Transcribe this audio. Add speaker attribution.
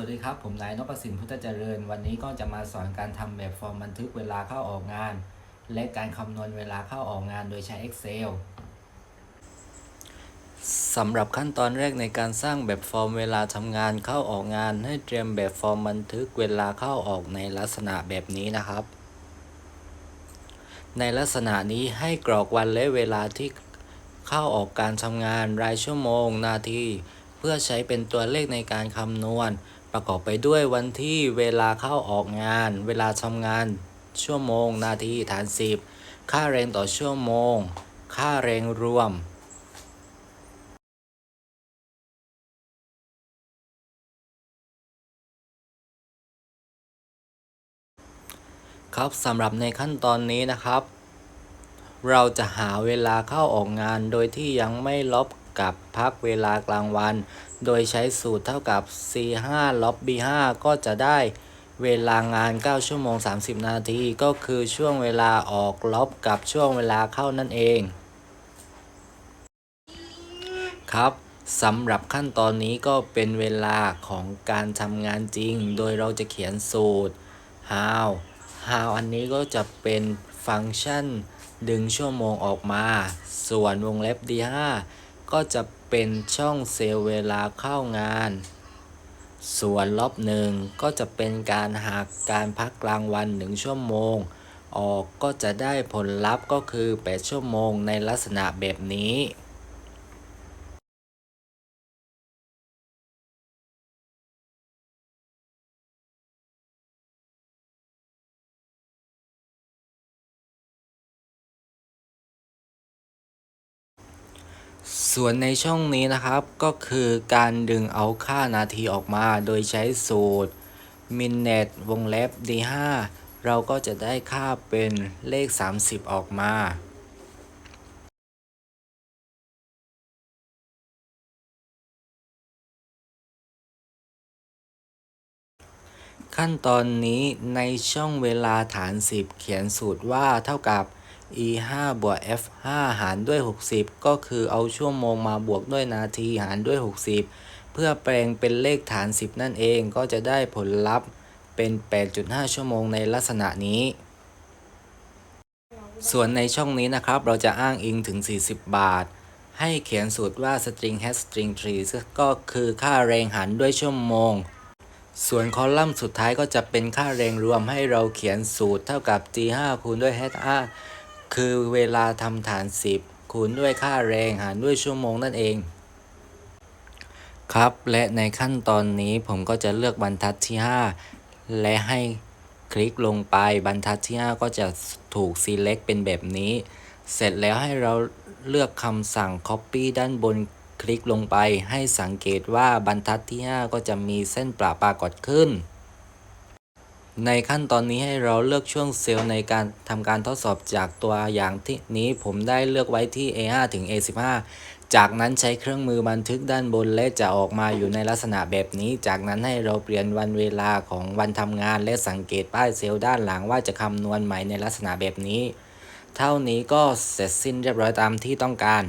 Speaker 1: วัสดีครับ ผมนายนพสินพุทธเจริญ วันนี้ก็จะมาสอนการทำแบบฟอร์มบันทึกเวลาเข้าออกงาน และการคำนวณเวลาเข้าออกงานโดยใช้ Excel สำหรับขั้นตอนแรกในการสร้างแบบฟอร์มเวลาทำงานเข้าออกงาน ให้เตรียมแบบฟอร์มบันทึกเวลาเข้าออกในลักษณะแบบนี้นะครับ ในลักษณะนี้ให้กรอกวันและเวลาที่เข้าออกการทำงานรายชั่วโมง นาที เพื่อใช้เป็นตัวเลขในการคำนวณ ประกอบไปด้วยวันที่เวลาเข้าออกงาน เวลาทำงาน ชั่วโมง นาทีฐาน10ค่าแรงต่อชั่วโมง ค่าแรงรวมครับสำหรับในขั้นตอนนี้นะครับ เราจะหาเวลาเข้าออกงานโดยที่ยังไม่ลบ กับพักเวลากลางวัน โดยใช้สูตรเท่ากับ C5 ลบ B5 ก็จะได้เวลางาน 9 ชั่วโมง 30 นาที ก็คือช่วงเวลาออกลบกับช่วงเวลาเข้านั่นเอง ครับสำหรับขั้นตอนนี้ก็เป็นเวลาของการทำงานจริง โดยเราจะเขียนสูตร how how อันนี้ก็จะเป็นฟังก์ชันดึงชั่วโมงออกมา ส่วนวงเล็บ d5 ก็จะเป็นช่องเซลล์เวลาเข้างาน ส่วนลบหนึ่งก็จะเป็นการหักการพักกลางวันหนึ่งชั่วโมง ออกก็จะได้ผลลัพธ์ก็คือ 8 ชั่วโมงในลักษณะแบบนี้ ส่วนในช่องนี้นะครับก็คือการดึงเอาค่านาทีออกมาโดยใช้สูตร minute วงเล็บ d5 เราก็จะได้ค่าเป็นเลข 30 ออกมา ขั้นตอนนี้ในช่องเวลาฐาน 10 เขียนสูตรว่าเท่ากับ e 5บวก f 5หารด้วย 60 ก็คือเอาชั่วโมงมาบวกด้วยนาทีหารด้วย 60 เพื่อแปลงเป็นเลขฐาน 10 นั่นเองก็จะได้ผลลัพธ์เป็น 8.5 ชั่วโมงในลักษณะนี้ ส่วนในช่องนี้นะครับ เราจะอ้างอิงถึง 40 บาท ให้เขียนสูตรว่า string has string 3ก็คือค่าแรงหารด้วยชั่วโมงส่วนคอลัมน์สุดท้ายก็จะเป็นค่าแรงรวมให้เราเขียนสูตรเท่ากับ g5 คูณด้วย h5 คือเวลาทำฐาน 10 คูณด้วยค่าแรงหารด้วยชั่วโมงนั่นเอง ครับและในขั้นตอนนี้ผมก็จะเลือกบรรทัดที่ 5 และให้คลิกลงไปบรรทัดที่ 5 ก็จะถูก select เป็นแบบนี้ เสร็จแล้วให้เราเลือกคำสั่ง copy ด้านบนคลิกลงไปให้สังเกตว่าบรรทัดที่ 5 ก็จะมีเส้นประปรากฏขึ้น ในขั้นตอนนี้ให้เราเลือกช่วงเซลล์ในการทำการทดสอบจากตัวอย่างที่นี้ผมได้เลือกไว้ที่ A5 ถึง A15 จากนั้นใช้เครื่องมือบันทึกด้านบนและจะออกมาอยู่ในลักษณะแบบนี้ จากนั้นให้เราเปลี่ยนวันเวลาของวันทำงาน และสังเกตป้ายเซลล์ด้านหลังว่าจะคำนวณใหม่ในลักษณะแบบนี้ เท่านี้ก็เสร็จสิ้นเรียบร้อยตามที่ต้องการ